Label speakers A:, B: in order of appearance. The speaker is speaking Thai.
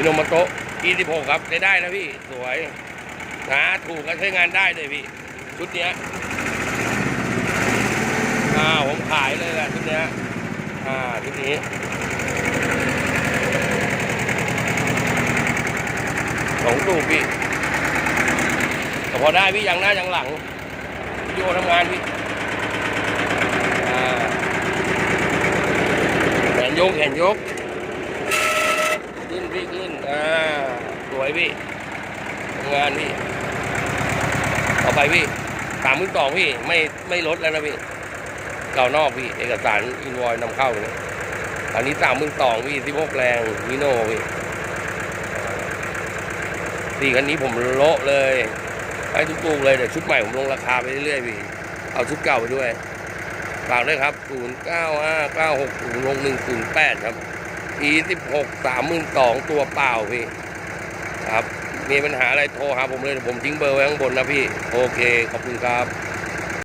A: พิโนมโตะ26ครับได้ได้นะพี่ สวยนะถูกก็ใช้งานได้เลยพี่ ชุดเนี้ยอ่าผมขายเลยแหละชุดเนี้ยอ่าชุดนี้สองตูพี่แต่พอได้พี่ยังหน้ายังหลังวิดีโอทำงานพี่อ่าแขนยกแขนยกขึ้นพี่ขึ้นอ่าสว ยพี่ทำงานพี่ต่อไปพี่สามมือสองพี่ไม่ไม่ลดแล้วนะพี่เก่านอกพี่ เอกสารอินวอยนำเข้าเลยอันนี้สามมือสองพี่สิบหกแรงมิโน่พี่สี่คันนี้ผมโละเลยให้ทุกตูเลยเดี๋ยวชุดใหม่ผมลงราคาไปเรื่อยๆพี่เอาชุดเก่าไปด้วยฝากด้วยครับ 0 9 5 9 6 0 6 1 0 8 ครับ e 16 32ตัวเปล่าพี่ ครับ มีปัญหาอะไรโทรหาผมเลยผมทิ้งเบอร์ไว้ข้างบนนะพี่ โอเค ขอบคุณครับ